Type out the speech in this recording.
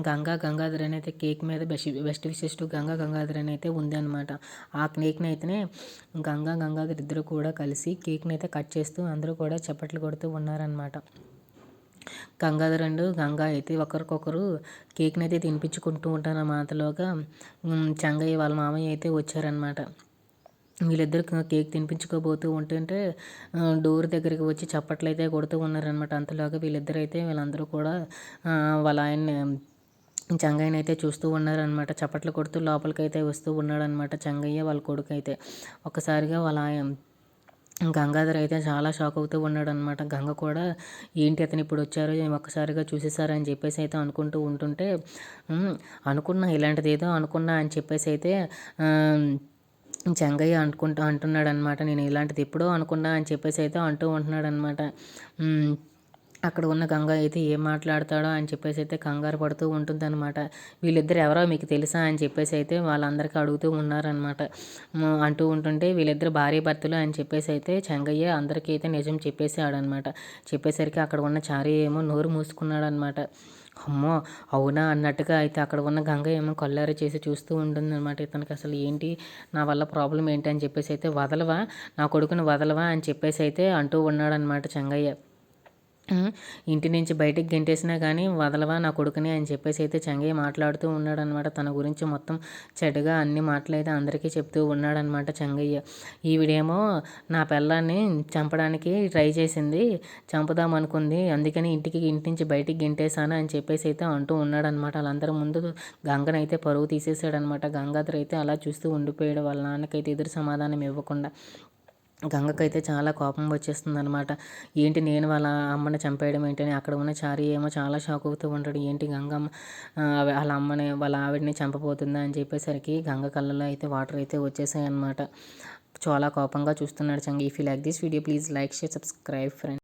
గంగా గంగాధర్ అని అయితే కేక్ మీద best best wishes to Ganga Gangadhar అని అయితే ఉంది అనమాట ఆ కేక్ని అయితేనే గంగా గంగాధర్ ఇద్దరు కూడా కలిసి కేక్ని అయితే కట్ చేస్తూ అందరూ కూడా చప్పట్లు కొడుతూ ఉన్నారనమాట గంగాధర్ అండ్ గంగా అయితే ఒకరికొకరు కేక్ని అయితే తినిపించుకుంటూ ఉంటారు మాటలోగా. చంగయ్య వాళ్ళ మామయ్య అయితే వచ్చారనమాట వీళ్ళిద్దరు కేక్ తినిపించుకోబోతూ ఉంటుంటే డోర్ దగ్గరికి వచ్చి చప్పట్లు అయితే కొడుతూ ఉన్నారనమాట అంతలోగా వీళ్ళిద్దరైతే అయితే వీళ్ళందరూ కూడా వాళ్ళ ఆయన్ని చంగయ్యని అయితే చూస్తూ ఉన్నారనమాట చప్పట్లు కొడుతూ లోపలికి అయితే వస్తూ ఉన్నాడనమాట చంగయ్య వాళ్ళ కొడుకు అయితే ఒక్కసారిగా వాళ్ళ ఆయన గంగాధర్ అయితే చాలా షాక్ అవుతూ ఉన్నాడు అనమాట గంగ కూడా ఏంటి అతను ఇప్పుడు వచ్చారు ఒక్కసారిగా చూసేసారని చెప్పేసి అయితే అనుకుంటూ ఉంటుంటే అనుకున్నా ఇలాంటిది ఏదో అనుకున్నా అని చెప్పేసి అయితే చెంగయ్య అనుకుంటూ అంటున్నాడు అనమాట నేను ఇలాంటిది ఎప్పుడో అనుకున్నా అని చెప్పేసి అయితే అంటూ ఉంటున్నాడు అనమాట అక్కడ ఉన్న గంగ అయితే ఏం మాట్లాడతాడో అని చెప్పేసి అయితే కంగారు పడుతూ ఉంటుందన్నమాట. వీళ్ళిద్దరు ఎవరో మీకు తెలుసా అని చెప్పేసి అయితే వాళ్ళందరికీ అడుగుతూ ఉన్నారనమాట అంటూ ఉంటుంటే వీళ్ళిద్దరు భార్య భర్తలు అని చెప్పేసి అయితే చెంగయ్య అందరికీ అయితే నిజం చెప్పేసాడనమాట చెప్పేసరికి అక్కడ ఉన్న చారి ఏమో నోరు మూసుకున్నాడనమాట అమ్మో అవునా అన్నట్టుగా అయితే అక్కడ ఉన్న గంగ ఏమో కళ్ళారి చేసి చూస్తూ ఉంటుంది అనమాట ఇతనికి అసలు ఏంటి? నా వల్ల ప్రాబ్లం ఏంటి అని చెప్పేసి అయితే వదలవా? నా కొడుకుని వదలవా అని చెప్పేసి అయితే అంటూ ఉన్నాడనమాట చెంగయ్య. ఇంటి నుంచి బయటికి గెంటేసినా కానీ వదలవా నా కొడుకుని అని చెప్పేసి అయితే చంగయ్య మాట్లాడుతూ ఉన్నాడనమాట తన గురించి మొత్తం చెడుగా అన్ని మాటలైతే అందరికీ చెప్తూ ఉన్నాడనమాట చంగయ్య. ఈవిడేమో నా పిల్లాన్ని చంపడానికి ట్రై చేసింది చంపుదాం అనుకుంది. అందుకని ఇంటికి ఇంటి నుంచి బయటికి గెంటేశాను అని చెప్పేసి అయితే అంటూ ఉన్నాడనమాట వాళ్ళందరి ముందు గంగనైతే పరువు తీసేసాడనమాట గంగాధర్ అయితే అలా చూస్తూ ఉండిపోయాడు. వాళ్ళ నాన్నకైతే ఎదురు సమాధానం ఇవ్వకుండా. గంగకైతే చాలా కోపం వచ్చేస్తుంది అనమాట ఏంటి నేను వాళ్ళ అమ్మని చంపేయడం ఏంటని? అక్కడ ఉన్న చారి ఏమో చాలా షాక్ అవుతూ ఉంటాడు. ఏంటి గంగమ్మ వాళ్ళ అమ్మని వాళ్ళ ఆవిడని చంపబోతుందా అని చెప్పేసరికి గంగ కళ్ళలో అయితే వాటర్ అయితే వచ్చేసాయి అనమాట చాలా కోపంగా చూస్తున్నాడు చంగి if you like this video please like share subscribe friend